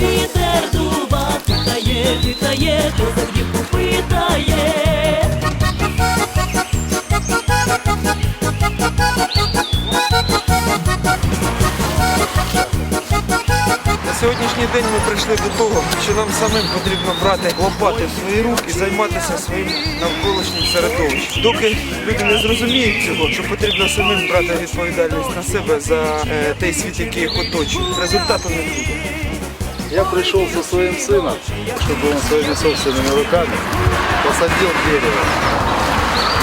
Вітер дуба хитає, вітер дуба сьогоднішній день ми прийшли до того, що нам самим потрібно брати лопати в свої руки і займатися своїм навколишнім середовищем. Доки люди не зрозуміють цього, що потрібно самим брати відповідальність на себе за е, той світ, який їх оточує, результату не буде. Я пришел со своим сыном, чтобы он своими собственными руками посадил дерево.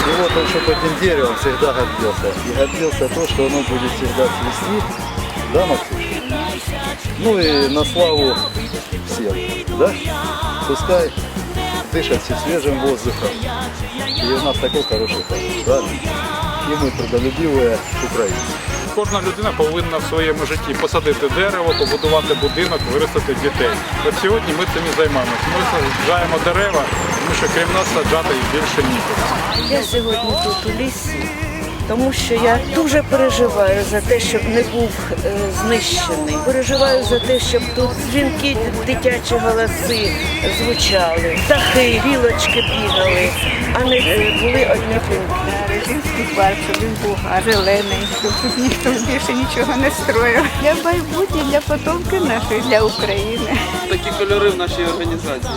И вот он, чтобы этим деревом всегда гордился. И гордился то, что оно будет всегда цвести. Да, Максим? Ну и на славу всем, да? Пускай дышат все свежим воздухом. И у нас такой хороший парень, правильно? И мы трудолюбивые украинцы. Кожна людина повинна в своєму житті посадити дерево, побудувати будинок, виростити дітей. От сьогодні ми цим і займаємося. Ми саджаємо дерева, тому що крім нас саджати їх більше нікого. Я сьогодні тут у лісі, тому що я дуже переживаю за те, щоб не був е, знищений. Переживаю за те, щоб тут дзвінки, дитячі голоси звучали, птахи, вілочки бігали, а не е, були одні пеньки. Рожинський парк, щоб він був зелений, щоб тут ніхто більше нічого не строїв. Для майбутнє, для потомки нашої, для України. такі кольори в нашій організації.